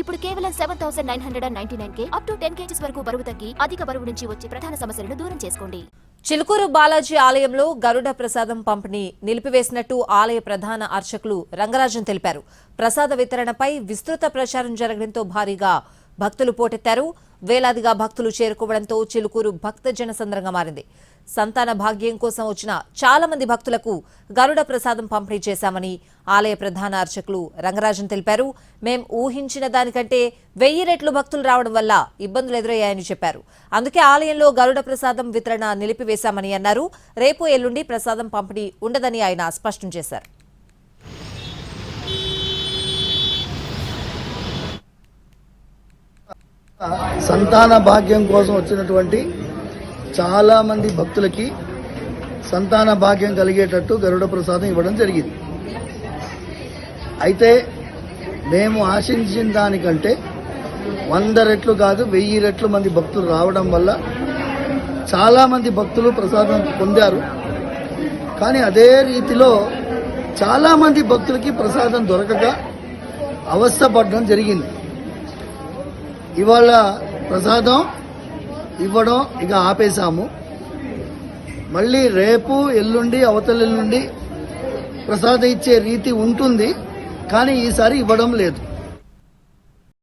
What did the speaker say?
ఇప్పుడు కేవలం seven thousand nine hundred and ninety nine K up to ten kgs వరకు బరువు తగ్గి అధిక బరువు నుంచి వచ్చే ప్రధాన సమస్యలను దూరం చేసుకోండి. చిలుకూరు బాలాజీ ఆలయంలో గరుడ ప్రసాదం పంపిణీ నిలిపివేసినట్టు ఆలయ ప్రధాన అర్చకులు రంగరాజన్ తెలిపారు. ప్రసాద వితరణపై విస్తృత ప్రచారం జరగడంతో భారీగా భక్తులు పోటెత్తారు. వేలాదిగా భక్తులు చేరుకోవడంతో చిలుకూరు భక్త జనసంద్రంగా మారింది. సంతాన భాగ్యం కోసం వచ్చిన చాలా మంది భక్తులకు గరుడ ప్రసాదం పంపిణీ చేశామని ఆలయ ప్రధాన అర్చకులు రంగరాజన్ తెలిపారు. మేం ఊహించిన దానికంటే వెయ్యి రెట్లు భక్తులు రావడం వల్ల ఇబ్బందులు ఎదురయ్యాయని చెప్పారు. అందుకే ఆలయంలో గరుడ ప్రసాదం వితరణ నిలిపివేశామని అన్నారు. రేపు ఎల్లుండి ప్రసాదం పంపిణీ ఉండదని ఆయన స్పష్టం చేశారు. సంతాన భాగ్యం కోసం వచ్చినటువంటి చాలా మంది భక్తులకి సంతాన భాగ్యం కలిగేటట్టు గరుడ ప్రసాదం ఇవ్వడం జరిగింది. అయితే మేము ఆశించిన దానికంటే వంద రెట్లు కాదు వెయ్యి రెట్లు మంది భక్తులు రావడం వల్ల చాలామంది భక్తులు ప్రసాదం పొందారు. కానీ అదే రీతిలో చాలామంది భక్తులకి ప్రసాదం దొరకక అవస్థపడడం జరిగింది. ఇవాళ ప్రసాదం ఇవ్వడం ఇక ఆపేశాము. మళ్ళీ రేపు ఎల్లుండి అవతల ఎల్లుండి ప్రసాదం ఇచ్చే రీతి ఉంటుంది కానీ ఈసారి ఇవ్వడం లేదు.